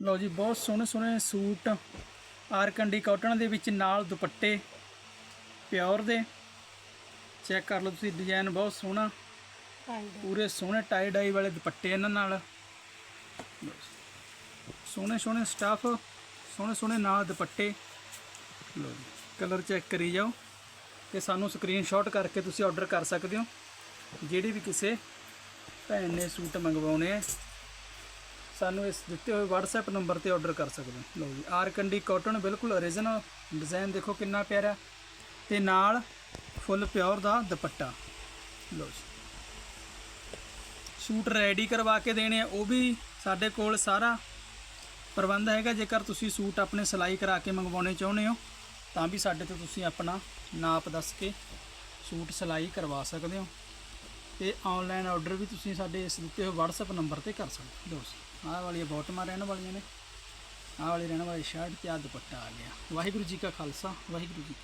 ਲਓ ਜੀ ਬਹੁਤ ਸੋਹਣੇ ਸੋਹਣੇ ਸੂਟ। ਆਰਕੰਡੀ ਕਾਟਨ ਦੇ ਵਿੱਚ ਨਾਲ ਦੁਪੱਟੇ ਪਿਓਰ ਦੇ। ਚੈੱਕ ਕਰ ਲਓ ਤੁਸੀਂ ਡਿਜ਼ਾਈਨ ਬਹੁਤ ਸੋਹਣਾ। ਪੂਰੇ ਸੋਹਣੇ ਟਾਈ ਡਾਈ ਵਾਲੇ ਦੁਪੱਟੇ ਇਹਨਾਂ ਨਾਲ। ਸੋਹਣੇ ਸੋਹਣੇ ਸਟਾਫ ਸੋਹਣੇ ਸੋਹਣੇ ਨਾਲ ਦੁਪੱਟੇ। ਲਓ ਜੀ ਕਲਰ ਚੈੱਕ ਕਰੀ ਜਾਓ ਤੇ ਸਾਨੂੰ ਸਕਰੀਨਸ਼ਾਟ ਕਰਕੇ ਤੁਸੀਂ ਆਰਡਰ ਕਰ ਸਕਦੇ ਹੋ। ਜਿਹੜੇ ਵੀ ਕਿਸੇ ਭੈਣ ਨੇ ਸੂਟ ਮੰਗਵਾਉਣੇ ਆ ਸਾਨੂੰ ਇਸ ਦਿੱਤੇ ਹੋਏ WhatsApp ਨੰਬਰ ਤੇ ਆਰਡਰ ਕਰ ਸਕਦੇ ਹੋ। ਲਓ ਜੀ, ਆਰਕੰਡੀ ਕਾਟਨ ਬਿਲਕੁਲ origignal ਡਿਜ਼ਾਈਨ ਦੇਖੋ ਕਿੰਨਾ ਪਿਆਰਾ ਤੇ ਨਾਲ ਫੁੱਲ ਪਿਓਰ ਦਾ ਦੁਪੱਟਾ। ਲਓ ਜੀ। ਸੂਟ ਰੈਡੀ ਕਰਵਾ ਕੇ ਦੇਣੇ ਆ, ਉਹ ਵੀ ਸਾਡੇ ਕੋਲ ਸਾਰਾ ਪ੍ਰਬੰਧ ਹੈਗਾ। ਜੇਕਰ ਤੁਸੀਂ ਸੂਟ ਆਪਣੇ ਸਿਲਾਈ ਕਰਾ ਕੇ ਮੰਗਵਾਉਣੇ ਚਾਹੁੰਦੇ ਹੋ, ਤਾਂ ਵੀ ਸਾਡੇ ਤੋਂ ਤੁਸੀਂ ਆਪਣਾ ਨਾਪ ਦੱਸ ਕੇ ਸੂਟ ਸਿਲਾਈ ਕਰਵਾ ਸਕਦੇ ਹੋ। ਤੇ ਆਨਲਾਈਨ ਆਰਡਰ ਵੀ ਤੁਸੀਂ ਸਾਡੇ ਇਸ ਦਿੱਤੇ ਹੋਏ WhatsApp ਨੰਬਰ ਤੇ ਕਰ ਸਕਦੇ ਹੋ। ਦੋਸਤੋ ਆਹ ਵਾਲੀਆਂ ਬੋਟਮਾਂ ਰਹਿਣ ਵਾਲੀਆਂ ਨੇ। ਆਹ ਵਾਲੀ ਰਹਿਣ ਵਾਲੀ ਸ਼ਰਟ ਤੇ ਆਹ ਦੁਪੱਟਾ ਆ ਗਿਆ। ਵਾਹਿਗੁਰੂ ਜੀ ਕਾ ਖਾਲਸਾ, ਵਾਹਿਗੁਰੂ ਜੀ ਕੀ